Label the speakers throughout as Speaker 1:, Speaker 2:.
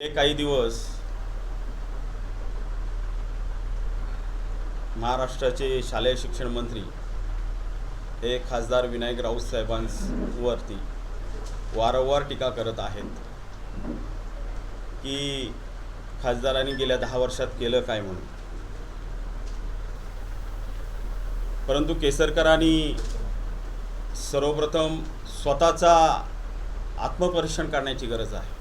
Speaker 1: हे काही दिवस महाराष्ट्राचे शालेय शिक्षण मंत्री हे खासदार विनायक राऊत साहेबांवरती वारंवार टीका करत आहेत की खासदारांनी गेल्या दहा वर्षात केलं काय म्हणून. परंतु केसरकरांनी सर्वप्रथम स्वतःचा आत्मपरीक्षण करण्याची गरज आहे.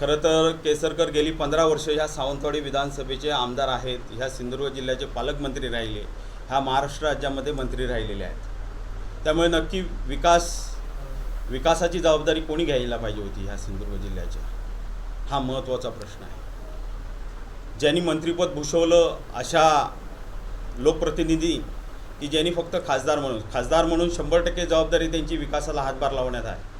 Speaker 1: खरं तर केसरकर गेली पंधरा वर्ष ह्या सावंतवाडी विधानसभेचे आमदार आहेत ह्या सिंधुदुर्ग जिल्ह्याचे पालकमंत्री राहिले ह्या महाराष्ट्र राज्यामध्ये मंत्री राहिलेले आहेत. त्यामुळे नक्की विकास विकासाची जबाबदारी कोणी घ्यायला पाहिजे होती ह्या सिंधुदुर्ग जिल्ह्याच्या? हा महत्त्वाचा प्रश्न आहे. ज्यांनी मंत्रिपद भूषवलं अशा लोकप्रतिनिधी की ज्यांनी फक्त खासदार म्हणून खासदार म्हणून शंभर टक्के जबाबदारी त्यांची विकासाला हातभार लावण्यात आहे.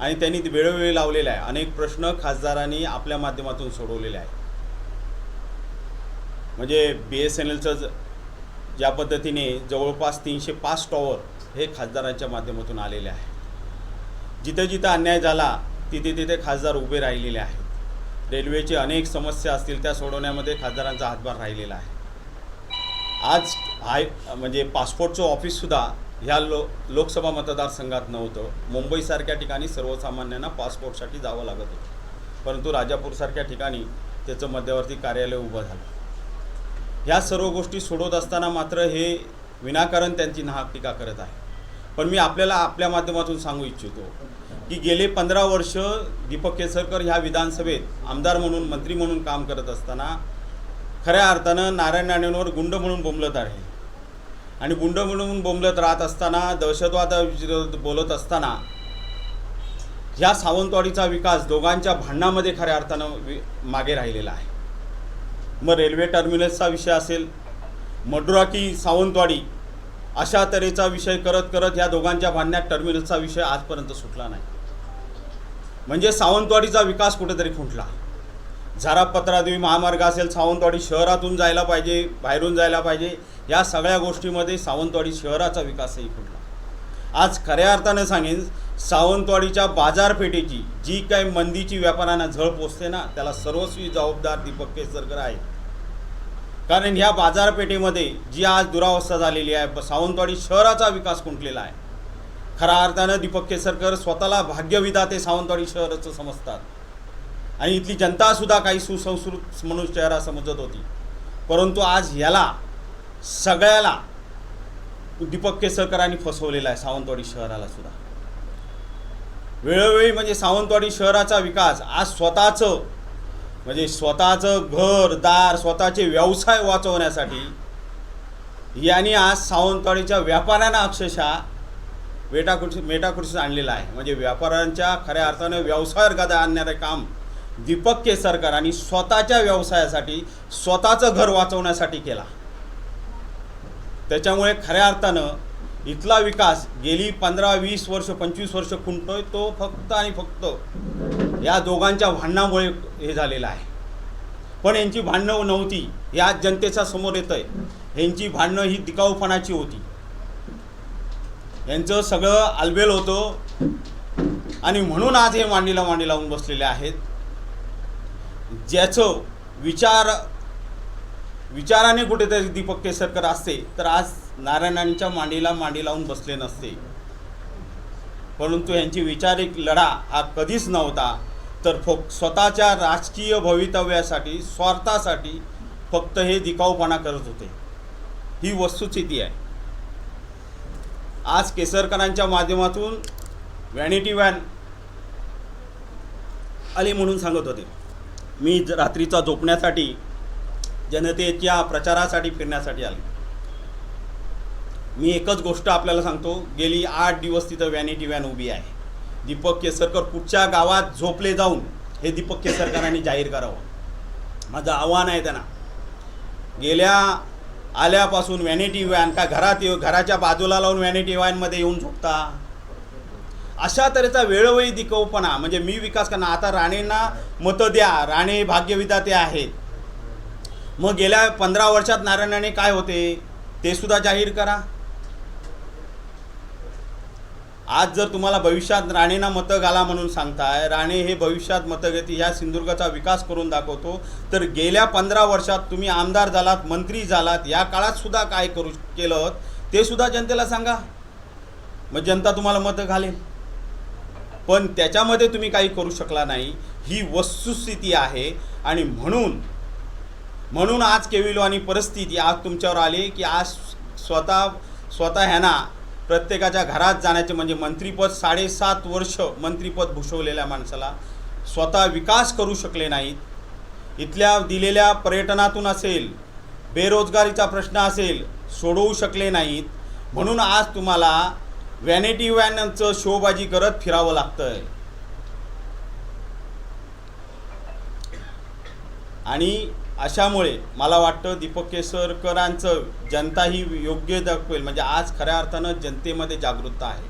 Speaker 1: आणि त्यांनी वेळोवेळी लावलेला आहे. अनेक प्रश्न खासदारांनी आपल्या माध्यमातून सोडवलेले आहे म्हणजे बी एस एन एलचं ज्या पद्धतीने जवळपास तीनशे पाच टॉवर हे खासदारांच्या माध्यमातून आलेले आहे जिथं जिथं अन्याय झाला तिथे तिथे खासदार उभे राहिलेले आहेत. रेल्वेची अनेक समस्या असतील त्या सोडवण्यामध्ये खासदारांचा हातभार राहिलेला आहे. आज हाय म्हणजे पासपोर्टचं ऑफिससुद्धा ह्या लो लोकसभा मतदारसंघात नव्हतं. मुंबईसारख्या ठिकाणी सर्वसामान्यांना पासपोर्टसाठी जावं लागत होतं. परंतु राजापूरसारख्या ठिकाणी त्याचं मध्यवर्ती कार्यालय उभं झालं. ह्या सर्व गोष्टी सोडवत असताना मात्र हे विनाकारण त्यांची नाहक टीका करत आहे. पण मी आपल्याला आपल्या माध्यमातून सांगू इच्छितो की गेले पंधरा वर्ष दीपक केसरकर ह्या विधानसभेत आमदार म्हणून मंत्री म्हणून काम करत असताना खऱ्या अर्थानं नारायण राणेंवर गुंड म्हणून बोंबलत आहे. आणि गुंड म्हणून बोंबलत राहत असताना दहशतवादाविरोधात बोलत असताना ह्या सावंतवाडीचा विकास दोघांच्या भांडणामध्ये खऱ्या अर्थानं वि मागे राहिलेला आहे. मग रेल्वे टर्मिनसचा विषय असेल मडुरा की सावंतवाडी अशा तऱ्हेचा विषय करत करत ह्या दोघांच्या भांडण्यात टर्मिनसचा विषय आजपर्यंत सुटला नाही. म्हणजे सावंतवाडीचा विकास कुठेतरी खुंटला. झरापत्रादेवी महामार्ग असेल सावंतवाडी शहरातून जायला पाहिजे बाहेरून जायला पाहिजे या सगळ्या गोष्टीमध्ये सावंतवाडी शहराचा विकासही कुठला आज खऱ्या अर्थानं सांगेन सावंतवाडीच्या बाजारपेठेची जी काही मंदीची व्यापाऱ्यांना झळ पोचते ना त्याला सर्वस्वी जबाबदार दीपक केसरकर आहे कारण ह्या बाजारपेठेमध्ये जी आज दुरावस्था झालेली आहे सावंतवाडी शहराचा विकास खुंटलेला आहे. खऱ्या अर्थानं दीपक केसरकर स्वतःला भाग्यविधाते सावंतवाडी शहराचं समजतात. आणि इथली जनतासुद्धा काही सुसंस्कृत म्हणून चेहरा समजत होती. परंतु आज याला सगळ्याला दीपक केसरकरांनी फसवलेला आहे सावंतवाडी शहराला सुद्धा. वेळोवेळी म्हणजे सावंतवाडी शहराचा विकास आज स्वतःचं म्हणजे स्वतःचं घर दार स्वतःचे व्यवसाय वाचवण्यासाठी यांनी आज सावंतवाडीच्या व्यापाऱ्यांना अक्षरशः वेटाखुर्शी मेटाखुर्शीत आणलेला आहे. म्हणजे व्यापाऱ्यांच्या खऱ्या अर्थानं व्यवसायावर गदा आणणारे काम दीपक केसरकरांनी स्वतःच्या व्यवसायासाठी स्वतःचं घर वाचवण्यासाठी केला. त्याच्यामुळे खऱ्या अर्थानं इथला विकास गेली पंधरा वीस वर्ष पंचवीस वर्ष खुंटतोय तो फक्त आणि फक्त या दोघांच्या भांडणामुळे हे झालेलं आहे. पण यांची भांडणं नव्हती या जनतेच्या समोर येतं आहे यांची भांडणं ही टिकाऊपणाची होती. यांचं सगळं आलबेल होतं आणि म्हणून आज हे मांडीला मांडी लावून बसलेले आहेत. ज्याचं विचार विचाराने कुठेतरी दीपक केसरकर असते तर आज नारायणांच्या मांडीला मांडी लावून बसले नसते. परंतु यांची विचारिक लढा हा कधीच नव्हता. तर फक स्वतःच्या राजकीय भवितव्यासाठी स्वार्थासाठी फक्त हे दिकाऊपणा करत होते. ही वस्तुस्थिती आहे. आज केसरकरांच्या माध्यमातून व्हॅनिटी व्हॅन आली म्हणून सांगत होते. मी रात्रीचा झोपण्यासाठी जनतेच्या प्रचारासाठी फिरण्यासाठी आले. मी एकच गोष्ट आपल्याला सांगतो गेली आठ दिवस तिथं व्हॅनिटी व्हॅन उभी आहे. दीपक केसरकर कुठच्या गावात झोपले जाऊन हे दीपक केसरकरांनी जाहीर करावं. माझं आव्हान आहे त्यांना. गेल्या आल्यापासून व्हॅनिटी व्हॅन का घरात येऊ घराच्या बाजूला लावून व्हॅनिटी व्हॅनमध्ये येऊन झोपता? अशा तऱ्हेचा वेळोवेळी दिकवपणा म्हणजे मी विकास करणार. आता राणेंना मतं द्या. राणे भाग्यविधाते आहेत. मग गेल्या पंधरा वर्षात नारायण राणे काय होते? ते सुद्धा जाहीर करा. आज जर तुम्हाला भविष्यात राणेंना मतं घाला म्हणून सांगताय राणे हे भविष्यात मतं घेते ह्या सिंधुदुर्गाचा विकास करून दाखवतो. तर गेल्या पंधरा वर्षात तुम्ही आमदार झालात मंत्री झालात या काळात सुद्धा काय करू केलं ते सुद्धा जनतेला सांगा. मग जनता तुम्हाला मतं घालेल. पण त्याच्यामध्ये तुम्ही काही करू शकला नाही. ही वस्तुस्थिती आहे. आणि म्हणून म्हणून आज केविलो परिस्थिती आज तुमच्यावर आली की आज स्वतः स्वतः ह्यांना प्रत्येकाच्या घरात जाण्याचे म्हणजे मंत्रीपद साडेसात वर्ष मंत्रीपद भूषवलेल्या माणसाला स्वतः विकास करू शकले नाहीत. इथल्या दिलेल्या पर्यटनातून असेल बेरोजगारीचा प्रश्न असेल सोडवू शकले नाहीत. म्हणून आज तुम्हाला व्हॅनिटी व्हॅनचं शोबाजी करत फिरावं लागतंय. आणि अशामुळे मला वाटतं दीपक केसरकरांचं जनता ही योग्य दाखवेल. म्हणजे आज खऱ्या अर्थानं जनतेमध्ये जागरूकता आहे.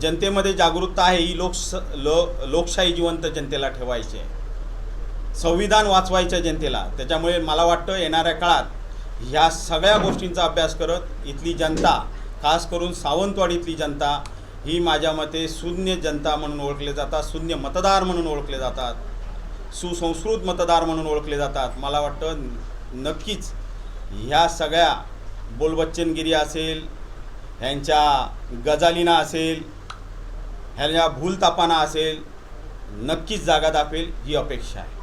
Speaker 1: जनतेमध्ये जागरूकता आहे ही लोक लो लोकशाही जिवंत जनतेला ठेवायची आहे. संविधान वाचवायचं जनतेला. त्याच्यामुळे मला वाटतं येणाऱ्या काळात ह्या सगळ्या गोष्टींचा अभ्यास करत इथली जनता खास करून सावंतवाडीतली जनता ही माझ्या मते शून्य जनता म्हणून ओळखले जातात शून्य मतदार म्हणून ओळखले जातात सुसंस्कृत मतदार म्हणून ओळखले जातात. मला वाटतं नक्कीच ह्या सगळ्या बोलबच्चनगिरी असेल ह्यांच्या गजालीना असेल ह्यांच्या भूलतापाना असेल नक्कीच जागा दाखवेल ही अपेक्षा आहे.